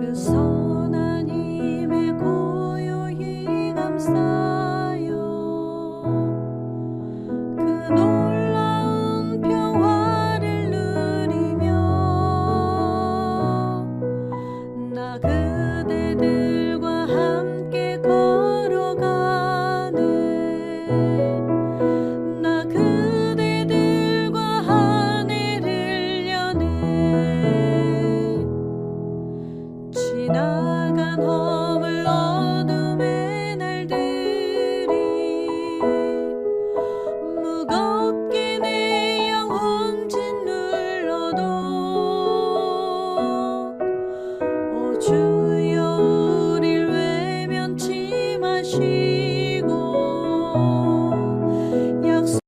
그래서 난 힘에 고요히 감싸 지나간 허물 어둠의 날들이 무겁게 내 영혼 짓눌러도 오 주여 우릴 외면치 마시.